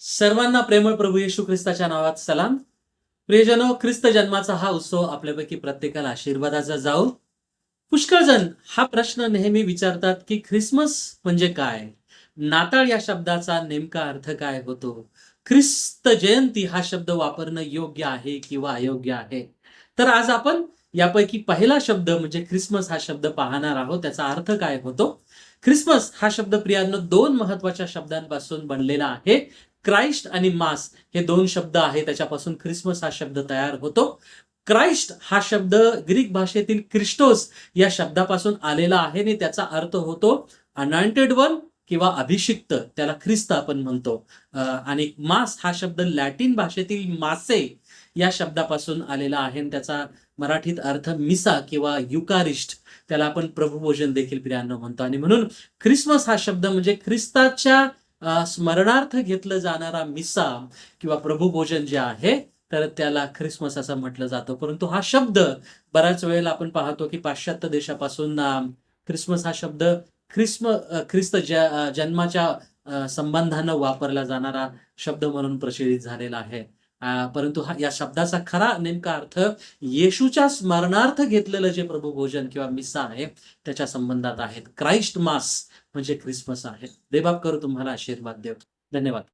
सर्वांना प्रेमळ प्रभू येशू ख्रिस्ताच्या नावात सलाम. प्रियजनो ख्रिस्त जन्माचा हा उत्सव आपल्यापैकी प्रत्येकाला आशीर्वादाचा जाऊ. पुष्कळ जण हा प्रश्न नेहमी विचारतात की ख्रिसमस म्हणजे काय? नाताळ या शब्दाचा नेमका अर्थ काय होतो? ख्रिस्त जयंती हा शब्द वापरणं योग्य आहे किंवा अयोग्य आहे? तर आज आपण यापैकी पहिला शब्द म्हणजे ख्रिसमस हा शब्द पाहणार आहोत. त्याचा अर्थ काय होतो? ख्रिसमस हा शब्द प्रियांनो दोन महत्त्वाच्या शब्दांपासून बनलेला आहे. क्राइस्ट आणि मास हे दोन शब्द आहेत त्याच्यापासून ख्रिसमस हा शब्द तयार होतो. क्राइस्ट हा शब्द ग्रीक भाषेतील क्रिस्टोस या शब्दापासून आलेला आहे आणि त्याचा अर्थ होतो अनॉइंटेड वन किंवा अभिषिक्त त्याला ख्रिस्त आपण म्हणतो. आणि मास हा शब्द लॅटिन भाषेतील मासे या शब्दापासून आलेला आहे आणि त्याचा मराठीत अर्थ मिसा किंवा युकारिस्ट त्याला आपण प्रभुभोजन देखील प्रियांनो म्हणतो. आणि म्हणून ख्रिसमस हा शब्द म्हणजे ख्रिस्ताच्या स्मरणार्थ घेतलं जाणारा मिसा किंवा प्रभूभोजन जे आहे तर त्याला ख्रिसमस असं म्हटलं जातं. परंतु हा शब्द बऱ्याच वेळेला आपण पाहतो की पाश्चात्य देशापासून ख्रिसमस हा शब्द ख्रिस्म ख्रिस्त जन्माच्या संबंधानं वापरला जाणारा शब्द म्हणून प्रचलित झालेला आहे. परंतु हा या शब्दाचा खरा नेमका अर्थ येशूच्या स्मरणार्थ घेतलेलं जे प्रभुभोजन किंवा मिसा आहे त्याच्या संबंधात आहेत. क्राइस्ट मास म्हणजे ख्रिसमस आहे. देबाब करू तुम्हाला आशीर्वाद देव धन्यवाद.